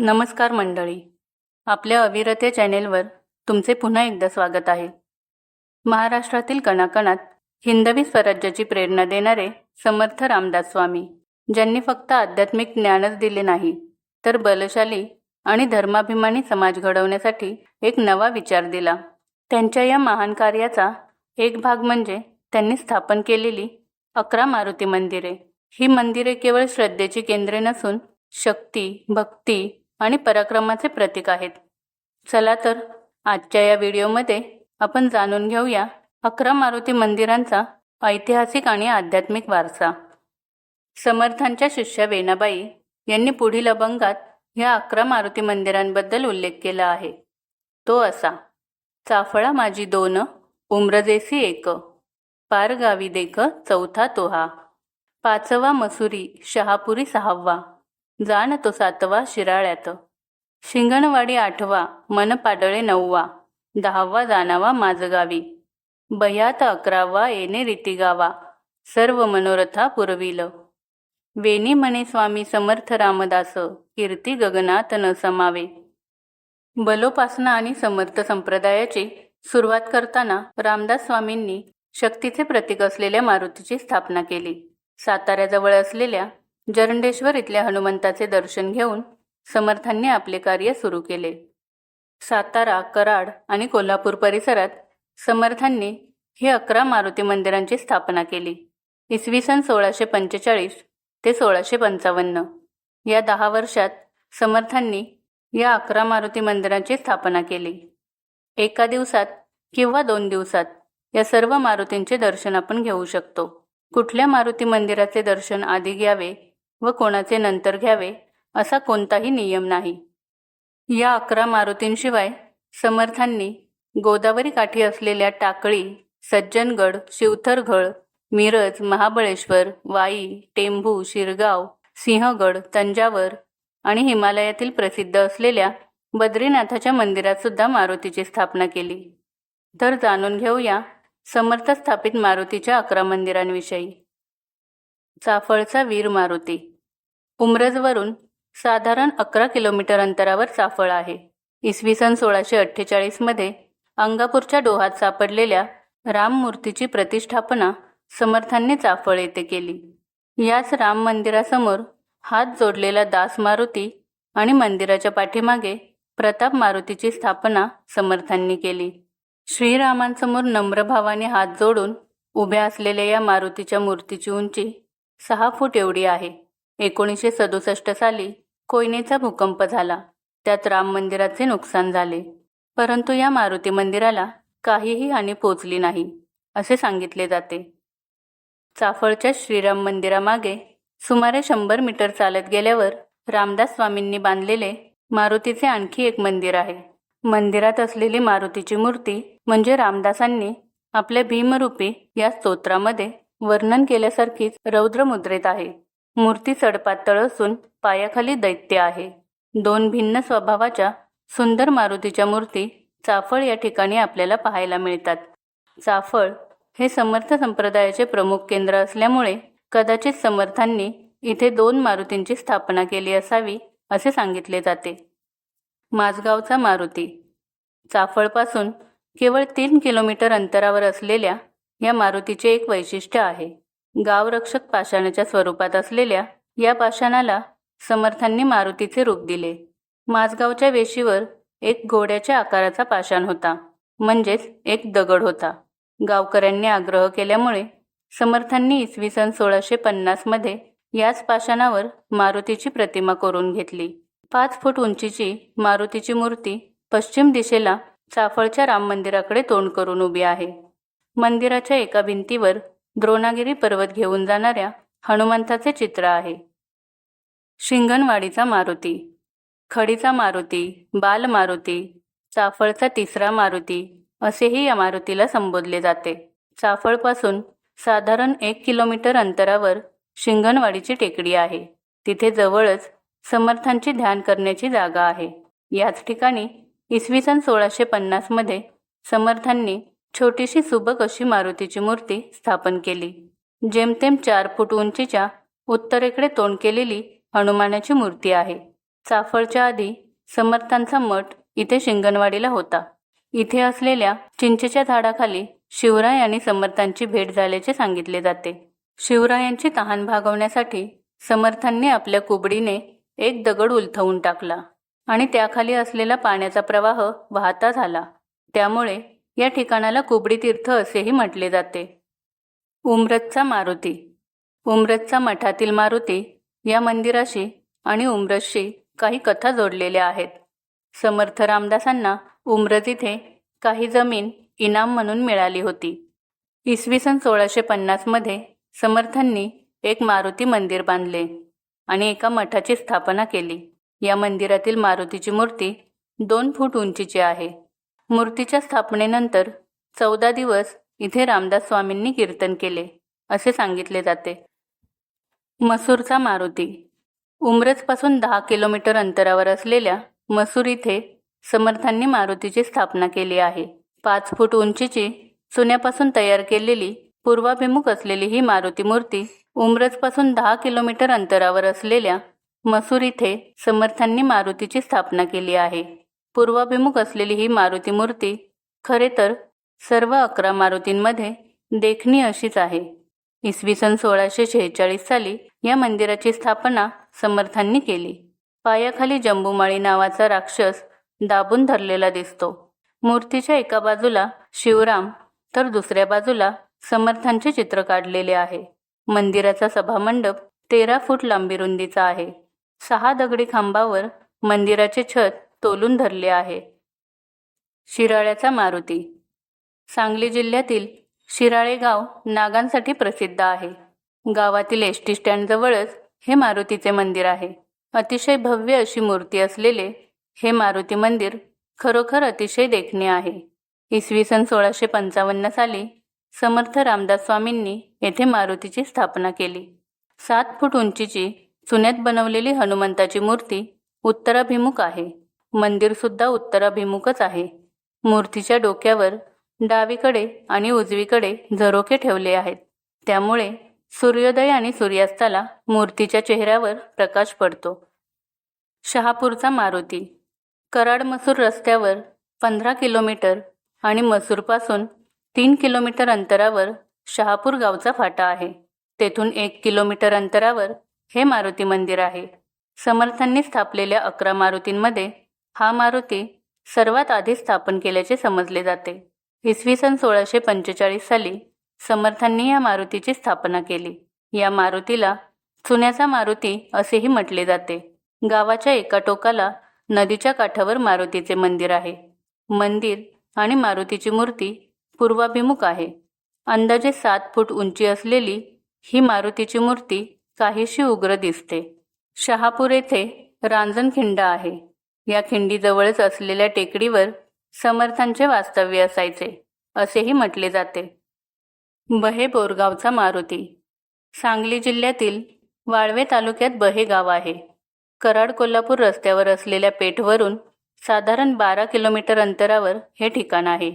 नमस्कार मंडळी. आपल्या अविरते चॅनेलवर तुमचे पुन्हा एकदा स्वागत आहे. महाराष्ट्रातील कणाकणात हिंदवी स्वराज्याची प्रेरणा देणारे समर्थ रामदास स्वामी ज्यांनी फक्त आध्यात्मिक ज्ञानच दिले नाही तर बलशाली आणि धर्माभिमानी समाज घडवण्यासाठी एक नवा विचार दिला. त्यांच्या या महान कार्याचा एक भाग म्हणजे त्यांनी स्थापन केलेली अकरा मारुती मंदिरे. ही मंदिरे केवळ श्रद्धेची केंद्रे नसून शक्ती भक्ती आणि पराक्रमाचे प्रतीक आहेत. चला तर आजच्या या व्हिडिओमध्ये आपण जाणून घेऊया अकरा मारुती मंदिरांचा ऐतिहासिक आणि आध्यात्मिक वारसा. समर्थांच्या शिष्या वेणाबाई यांनी पुढील अभंगात ह्या अकरा मारुती मंदिरांबद्दल उल्लेख केला आहे. तो असा चाफळा माझी दोन उम्रजेसी एक पार गावी देख चौथा तोहा पाचवा मसुरी शहापुरी सहावा जाण तो सातवा शिराळ्यात. शिंगणवाडी आठवा मन पाडळे नववा. दहावा जाणावा माझगावी. बह्यात अकरावा येणे रीती गावा सर्व मनोरथा पुरविल. वेणी म्हणे स्वामी समर्थ रामदास कीर्ती गगनात न समावे. बलोपासना आणि समर्थ संप्रदायाची सुरुवात करताना रामदास स्वामींनी शक्तीचे प्रतीक असलेल्या मारुतीची स्थापना केली. साताऱ्याजवळ असलेल्या जरंडेश्वर इथल्या हनुमंताचे दर्शन घेऊन समर्थांनी आपले कार्य सुरू केले. सातारा कराड आणि कोल्हापूर परिसरात समर्थांनी ही अकरा मारुती मंदिरांची स्थापना केली. इसवी सन सोळाशे पंचेचाळीस ते सोळाशे पंचावन्न. या दहा वर्षात समर्थांनी या अकरा मारुती मंदिरांची स्थापना केली. एका दिवसात किंवा दोन दिवसात या सर्व मारुतींचे दर्शन आपण घेऊ शकतो. कुठल्या मारुती मंदिराचे दर्शन आधी घ्यावे व कोणाचे नंतर घ्यावे असा कोणताही नियम नाही. या अकरा मारुतींशिवाय समर्थांनी गोदावरी काठी असलेल्या टाकळी सज्जनगड शिवथरघळ मिरज महाबळेश्वर वाई टेंभू शिरगाव सिंहगड तंजावर आणि हिमालयातील प्रसिद्ध असलेल्या बद्रीनाथाच्या मंदिरात सुद्धा मारुतीची स्थापना केली. तर जाणून घेऊया समर्थ स्थापित मारुतीच्या अकरा मंदिरांविषयी. चाफळचा वीर मारुती. उमरजवरून साधारण अकरा किलोमीटर अंतरावर चाफळ आहे. इसवी सन सोळाशे अठ्ठेचाळीसमध्ये अंगापूरच्या डोहात सापडलेल्या राममूर्तीची प्रतिष्ठापना समर्थांनी चाफळ येथे केली. याच राम मंदिरासमोर हात जोडलेला दास मारुती आणि मंदिराच्या पाठीमागे प्रताप मारुतीची स्थापना समर्थांनी केली. श्रीरामांसमोर नम्रभावाने हात जोडून उभ्या असलेल्या या मारुतीच्या मूर्तीची उंची सहा फूट एवढी आहे. एकोणीसशे सदुसष्ट साली कोयनेचा भूकंप झाला. त्यात राम मंदिराचे नुकसान झाले. परंतु या मारुती मंदिराला काहीही हानी पोचली नाही असे सांगितले जाते. चाफळच्या श्रीराम मंदिरामागे सुमारे शंभर मीटर चालत गेल्यावर रामदास स्वामींनी बांधलेले मारुतीचे आणखी एक मंदिर आहे. मंदिरात असलेली मारुतीची मूर्ती म्हणजे रामदासांनी आपल्या भीमरूपी या स्तोत्रामध्ये वर्णन केल्यासारखीच रौद्रमुद्रेत आहे. मूर्ती सडपातळ असून पायाखाली दैत्य आहे. दोन भिन्न स्वभावाच्या सुंदर मारुतीच्या मूर्ती चाफळ या ठिकाणी आपल्याला पाहायला मिळतात. चाफळ हे समर्थ संप्रदायाचे प्रमुख केंद्र असल्यामुळे कदाचित समर्थांनी इथे दोन मारुतींची स्थापना केली असावी असे सांगितले जाते. माझगावचा मारुती. चाफळपासून केवळ तीन किलोमीटर अंतरावर असलेल्या या मारुतीचे एक वैशिष्ट्य आहे. गावरक्षक पाषाणाच्या स्वरूपात असलेल्या या पाषाणाला समर्थांनी मारुतीचे रूप दिले. माझगावच्या वेशीवर एक घोड्याच्या आकाराचा पाषाण होता. म्हणजेच एक दगड होता. गावकऱ्यांनी आग्रह केल्यामुळे समर्थांनी इसवी सन सोळाशे पन्नासमध्ये याच पाषाणावर मारुतीची प्रतिमा करून घेतली. पाच फूट उंचीची मारुतीची मूर्ती पश्चिम दिशेला चाफळच्या राम मंदिराकडे तोंड करून उभी आहे. मंदिराच्या एका भिंतीवर द्रोणागिरी पर्वत घेऊन जाणाऱ्या हनुमंताचे चित्र आहे. शिंगणवाडीचा मारुती खडीचा मारुती बाल मारुती चाफळचा तिसरा मारुती असेही या मारुतीला संबोधले जाते. चाफळपासून साधारण एक किलोमीटर अंतरावर शिंगणवाडीची टेकडी आहे. तिथे जवळच समर्थांची ध्यान करण्याची जागा आहे. याच ठिकाणी इसवी सन सोळाशे पन्नासमध्ये समर्थांनी छोटीशी सुबक अशी मारुतीची मूर्ती स्थापन केली जेमतेम चार फूट उंचीच्या उत्तरेकडे तोंड केलेली हनुमानाची मूर्ती आहे. चाफळच्या आधी समर्थांचा मठ इथे शिंगणवाडीला होता. इथे असलेल्या चिंचेच्या झाडाखाली शिवराय आणि समर्थांची भेट झाल्याचे सांगितले जाते. शिवरायांची तहान भागवण्यासाठी समर्थांनी आपल्या कुबडीने एक दगड उलथवून टाकला आणि त्याखाली असलेला पाण्याचा प्रवाह वाहता झाला. त्यामुळे या ठिकाणाला कुबडी तीर्थ असेही म्हटले जाते. उमरतचा मारुती. उमरतचा मठातील मारुती या मंदिराशी आणि उमरतशी काही कथा जोडलेल्या आहेत. समर्थ रामदासांना उमरत इथे काही जमीन इनाम म्हणून मिळाली होती. इसवी सन सोळाशे पन्नासमध्ये समर्थांनी एक मारुती मंदिर बांधले आणि एका मठाची स्थापना केली. या मंदिरातील मारुतीची मूर्ती दोन फूट उंचीची आहे. मूर्तीच्या स्थापनेनंतर चौदा दिवस इथे रामदास स्वामींनी कीर्तन केले असे सांगितले जाते. मसूरचा मारुती. उमरजपासून दहा किलोमीटर अंतरावर असलेल्या मसूर इथे समर्थांनी मारुतीची स्थापना केली आहे. पाच फूट उंचीची चुन्यापासून तयार केलेली पूर्वाभिमुख असलेली ही मारुती मूर्ती उमरजपासून दहा किलोमीटर अंतरावर असलेल्या मसूर इथे समर्थांनी मारुतीची स्थापना केली आहे. पूर्वाभिमुख असलेली ही मारुती मूर्ती खरे तर सर्व अकरा मारुतींमध्ये देखणी अशीच आहे. इसवी सन सोळाशे शेहेचाळीस साली या मंदिराची स्थापना समर्थांनी केली. पायाखाली जंबुमाळी नावाचा राक्षस दाबून धरलेला दिसतो. मूर्तीच्या एका बाजूला शिवराम तर दुसऱ्या बाजूला समर्थांचे चित्र काढलेले आहे. मंदिराचा सभामंडप तेरा फूट लांबी रुंदीचा आहे. सहा दगडी खांबावर मंदिराचे छत तोलून धरले आहे. शिराळ्याचा मारुती. सांगली जिल्ह्यातील शिराळे गाव नागांसाठी प्रसिद्ध आहे. गावातील एस टी स्टँडजवळच हे मारुतीचे मंदिर आहे. अतिशय भव्य अशी मूर्ती असलेले हे मारुती मंदिर खरोखर अतिशय देखणे आहे. इसवी सन सोळाशे पंचावन्न साली समर्थ रामदास स्वामींनी येथे मारुतीची स्थापना केली. सात फूट उंचीची चुन्यात बनवलेली हनुमंताची मूर्ती उत्तराभिमुख आहे. मंदिरसुद्धा उत्तराभिमुखच आहे. मूर्तीच्या डोक्यावर डावीकडे आणि उजवीकडे झरोके ठेवले आहेत. त्यामुळे सूर्योदय आणि सूर्यास्ताला मूर्तीच्या चेहऱ्यावर प्रकाश पडतो. शहापूरचा मारुती. कराड मसूर रस्त्यावर पंधरा किलोमीटर आणि मसूरपासून तीन किलोमीटर अंतरावर शहापूर गावचा फाटा आहे. तेथून एक किलोमीटर अंतरावर हे मारुती मंदिर आहे. समर्थांनी स्थापलेल्या अकरा मारुतींमध्ये हा मारुती सर्वात आधी स्थापन केल्याचे समजले जाते. इसवी सन सोळाशे पंचेचाळीस साली समर्थांनी या मारुतीची स्थापना केली. या मारुतीला चुन्याचा मारुती असेही म्हटले जाते. गावाच्या एका टोकाला नदीच्या काठावर मारुतीचे मंदिर आहे. मंदिर आणि मारुतीची मूर्ती पूर्वाभिमुख आहे. अंदाजे सात फूट उंची असलेली ही मारुतीची मूर्ती काहीशी उग्र दिसते. शहापूर येथे रांजणखिंड आहे. या खिंडीजवळच असलेल्या टेकडीवर समर्थांचे वास्तव्य असायचे असेही म्हटले जाते. बहे बोरगावचा मारुती. सांगली जिल्ह्यातील वाळवे तालुक्यात बहे गाव आहे. कराड कोल्हापूर रस्त्यावर असलेल्या पेठवरून साधारण बारा किलोमीटर अंतरावर हे ठिकाण आहे.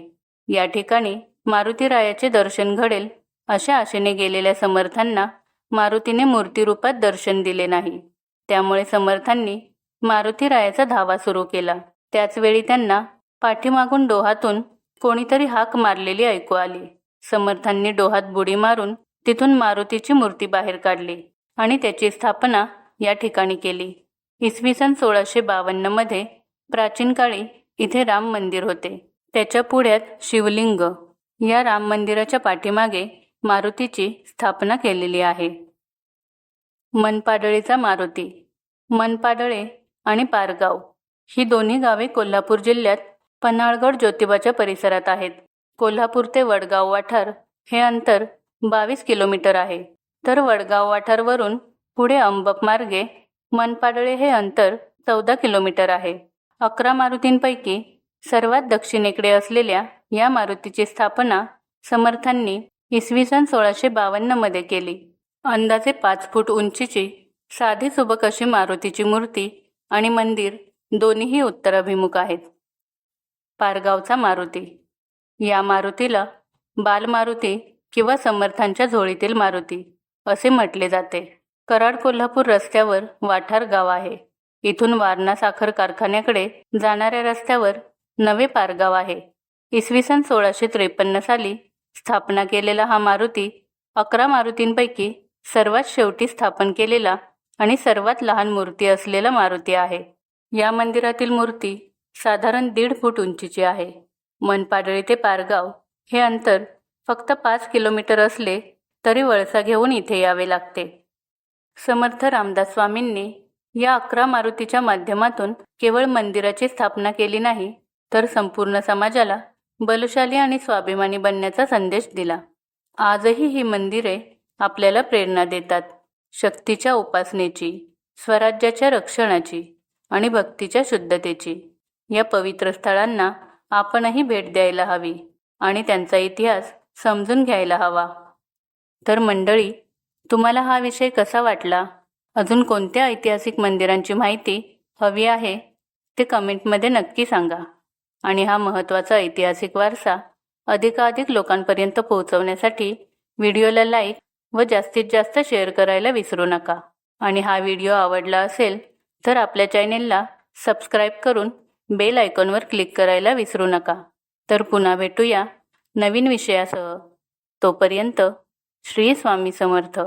या ठिकाणी मारुतीरायाचे दर्शन घडेल अशा आशेने गेलेल्या समर्थांना मारुतीने मूर्तीरूपात दर्शन दिले नाही. त्यामुळे समर्थांनी मारुतीरायाचा धावा सुरू केला. त्याचवेळी त्यांना पाठीमागून डोहातून कोणीतरी हाक मारलेली ऐकू आली. समर्थांनी डोहात बुडी मारून तिथून मारुतीची मूर्ती बाहेर काढली आणि त्याची स्थापना या ठिकाणी केली. इसवी सन सोळाशे बावन्नमध्ये प्राचीन काळी इथे राम मंदिर होते. त्याच्या पुढ्यात शिवलिंग. या राम मंदिराच्या पाठीमागे मारुतीची स्थापना केलेली आहे. मनपाडळीचा मारुती. मनपाडळे आणि पारगाव. ही दोन्ही गावे कोल्हापूर जिल्ह्यात पन्हाळगड ज्योतिबाच्या परिसरात आहेत. कोल्हापूर ते वडगाव वाठार हे अंतर बावीस किलोमीटर आहे. तर वडगाव वाठारवरून पुढे अंबप मार्गे मनपाडळे हे अंतर चौदा किलोमीटर आहे. अकरा मारुतींपैकी सर्वात दक्षिणेकडे असलेल्या या मारुतीची स्थापना समर्थांनी इसवी सन सोळाशे बावन्नमध्ये केली. अंदाजे पाच फूट उंचीची साधी सुबक अशी मारुतीची मूर्ती आणि मंदिर दोन्हीही उत्तराभिमुख आहेत. पारगावचा मारुती. या मारुतीला बालमारुती किंवा समर्थांच्या झोळीतील मारुती असे म्हटले जाते. कराड कोल्हापूर रस्त्यावर वाठार गाव आहे. इथून वारणा साखर कारखान्याकडे जाणाऱ्या रस्त्यावर नवे पारगाव आहे. इसवी सन सोळाशे त्रेपन्न साली स्थापना केलेला हा मारुती अकरा मारुतींपैकी सर्वात शेवटी स्थापन केलेला आणि सर्वात लहान मूर्ती असलेला मारुती आहे. या मंदिरातील मूर्ती साधारण दीड फूट उंचीची आहे. मनपाडळी ते पारगाव हे अंतर फक्त पाच किलोमीटर असले तरी वळसा घेऊन इथे यावे लागते. समर्थ रामदास स्वामींनी या अकरा मारुतीच्या माध्यमातून केवळ मंदिराची स्थापना केली नाही तर संपूर्ण समाजाला बलशाली आणि स्वाभिमानी बनण्याचा संदेश दिला. आजही ही मंदिरे आपल्याला प्रेरणा देतात. शक्तीच्या उपासनेची स्वराज्याच्या रक्षणाची आणि भक्तीच्या शुद्धतेची. या पवित्र स्थळांना आपणही भेट द्यायला हवी आणि त्यांचा इतिहास समजून घ्यायला हवा. तर मंडळी तुम्हाला हा विषय कसा वाटला? अजून कोणत्या ऐतिहासिक मंदिरांची माहिती हवी आहे? ते कमेंटमध्ये नक्की सांगा. आणि हा महत्त्वाचा ऐतिहासिक वारसा अधिकाधिक लोकांपर्यंत पोहोचवण्यासाठी व्हिडिओला लाईक व जास्तीत जास्त शेअर करायला विसरू नका. आणि हा व्हिडिओ आवडला असेल तर आपल्या चॅनेलला सबस्क्राईब करून बेल आयकॉनवर क्लिक करायला विसरू नका. तर पुन्हा भेटूया नवीन विषयासह. तोपर्यंत श्री स्वामी समर्थ.